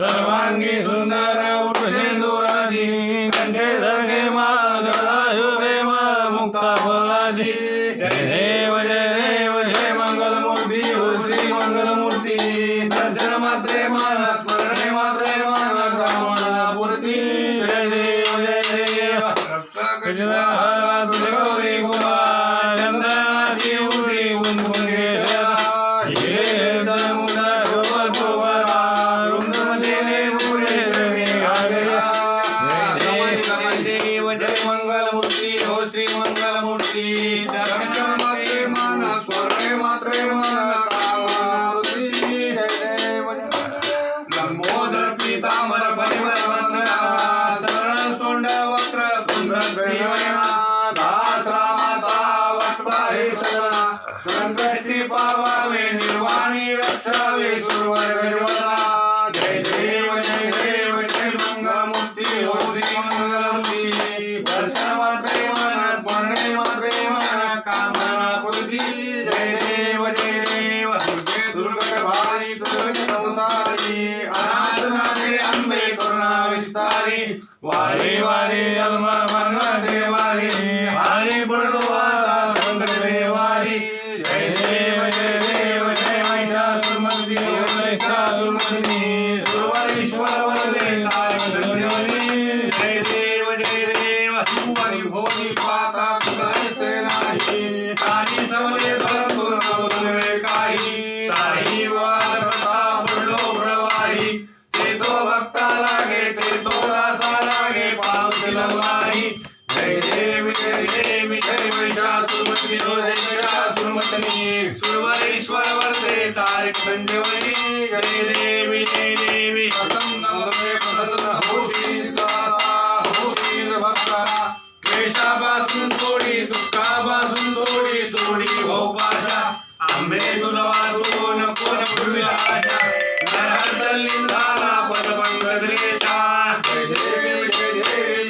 सर्वांगी सुंदर उठसेंदुराची कंठे सखे माल गळा माल मुक्ता फलाची जय देव जय देव जय मंगलमूर्ती हो श्री मंगलमूर्ती। दर्शन मात्रे मान स्मरणे मात्रे मान कामना पूर्ती। जय देव जय देव। कृष्ण हरा तुझे गौरी कुमार। जय देव जय देव मंगलमूर्ती दर्शन मात्रे मन कामना जय देव जय देव, दुर्गे दुर्गट संसारी। अनाथनाथे अंबे करुणा विस्तारी। वारे वारे, अल्म पावस जय देवी जय देवी जय महिषासुरमर्दी हो जय महिषासुरमर्दिनी सुरवरेश्वर वरदे तारक संजवनी जय देवी जय देवी। प्रसन्न प्रसन्न होशील भक्ता हो द्वेषापासून थोडी दुःखापासून थोडी थोडी भोपाशा आंबे तुला वाचू नको न पूर्वी आशा। जय जय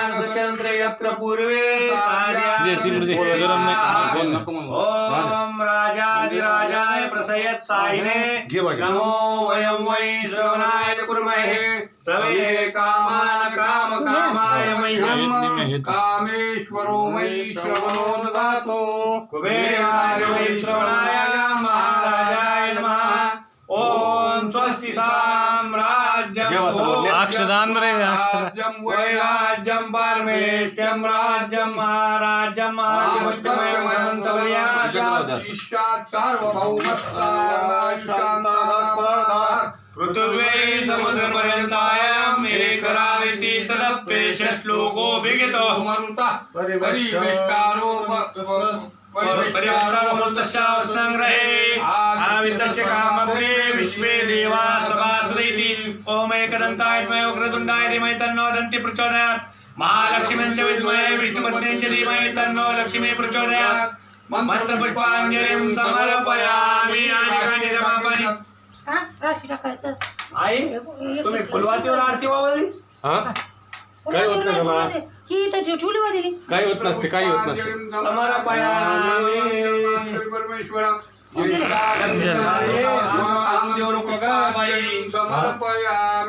महिमान यत्र पूर्वे ओम राजाधिराजाय प्रसयत साईने नमो वयं वै श्रवणाय कुर्महे। सवे कामान काम कामाय मह्यम। कामेश्वरो वै श्रवणो ददातो कुबेराय वै श्रवणाय महाराजाय नमः। ओम स्वस्ति साम्राज्यम अक्षदान राज्यम वैराज्यम राज्यम महाराज्यम पृथ्वी समुद्र पर्यंतायाम एकरादिति तदप्येष श्लोको विगतो मरुता परिवेष्टारो परिवेष्टारो मरुतस्यावसंग्रहे सभासदैति ॐ एकदन्ताय उग्रदुण्डाय धीमहि तन्नो दन्ति प्रचोदयात्। महालक्ष्मीं च विद्महे विष्णुपत्नीं च धीमहि तन्नो लक्ष्मी प्रचोदयात्। मंत्रपुष्पाञ्जलिं समर्पयामि हा? राशी टाकायचं. आई तुम्ही फुलवातीवर आरती वावली काय होत नाही ही तर ठेवली होती दिली काय होत नसते काय होत नसते. समर्पयामि। परमेश्वर Jaya Jaya Jaya Jaya